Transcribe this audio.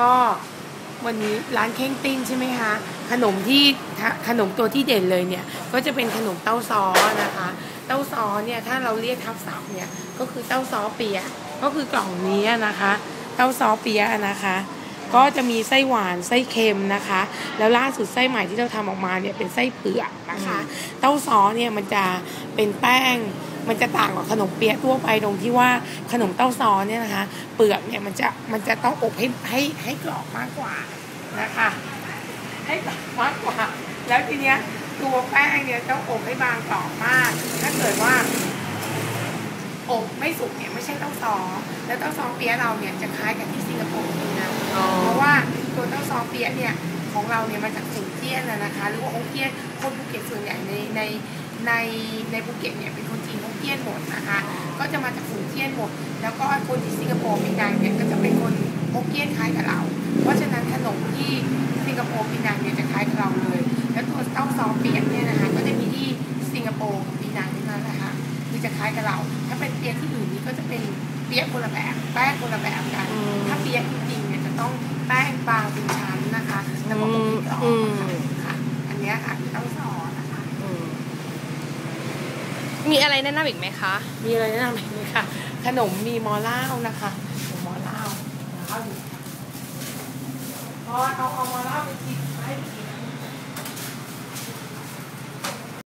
ก็วันนี้ร้านเค้งติ้งใช่ไหมคะขนมที่ขนมตัวที่เด่นเลยเนี่ยก็จะเป็นขนมเต้าซ้อนะคะ เต้าซ้อเนี่ยถ้าเราเรียกทับศัพท์เนี่ยก็คือเต้าซ้อเปียะก็คือกล่องนี้นะคะ เต้าซ้อเปียะนะคะ ก็จะมีไส้หวานไส้เค็มนะคะ แล้วล่าสุดไส้ใหม่ที่เราทำออกมาเนี่ยเป็นไส้เผือกนะคะ เต้าซ้อเนี่ยมันจะเป็นแป้ง มันจะต่างกับขนมเปี๊ยะทั่วไปตรงที่ว่าขนมเต้าซ้อเนี่ยนะคะ เปลือกเนี่ยมันจะมันจะต้องอบให้ให้ให้กรอบมากกว่านะคะ ให้กรอบมากกว่า แล้วทีเนี้ยตัวแป้งเนี่ยต้องอบให้บางกรอบมาก ถ้าเกิดว่าอบไม่สุกเนี่ยไม่ใช่เต้าซอแล้วเต้าซอเปี๊ยะเราเนี่ยจะคล้ายกับที่สิงคโปร์นะอ๋อเพราะว่าตัวเต้าซอเปี๊ยะเนี่ยของเราเนี่ยมาจากฝูเจี้ยนนะนะคะ หรือว่าฮกเกี้ยนคนภูเก็ตส่วนใหญ่ในใน ในในภูเก็ตเนี่ยเป็นคนจีนฮกเกี้ยนหมดนะคะ ก็จะมาจากฝูเจี้ยนหมด แล้วก็คนที่สิงคโปร์ปีนังเนี่ยก็จะเป็นคนฮกเกี้ยนคล้ายกับเรา เพราะฉะนั้นขนมที่สิงคโปร์ปีนังเนี่ยจะคล้ายกับเราเลย แล้วตัวเต้าซอเปี๊ยะเนี่ยนะคะก็จะมีที่สิงคโปร์กับปีนังนี่นั่นแหละค่ะที่จะคล้ายกับเรา ถ้าเป็นเปี๊ยะที่อื่นนี่ก็จะเป็นเปี๊ยะคนละแบบแป้งคนละแบบกันอืมถ้าเปี๊ยะจริงๆเนี่ยจะต้องแป้งบางเป็นชั้นนะคะแล้วก็อบให้กรอบอืมค่ะ อันเนี้ยค่ะคือต้องสอนนะคะ อืม มีอะไรแนะนำอีกไหมคะ มีอะไรแนะนำอีกไหมคะ ขนมมีมอลล่าวนะคะมอลล่าวมอลล่าวอยู่พอเอาเอามอลล่าวไปกินให้กิน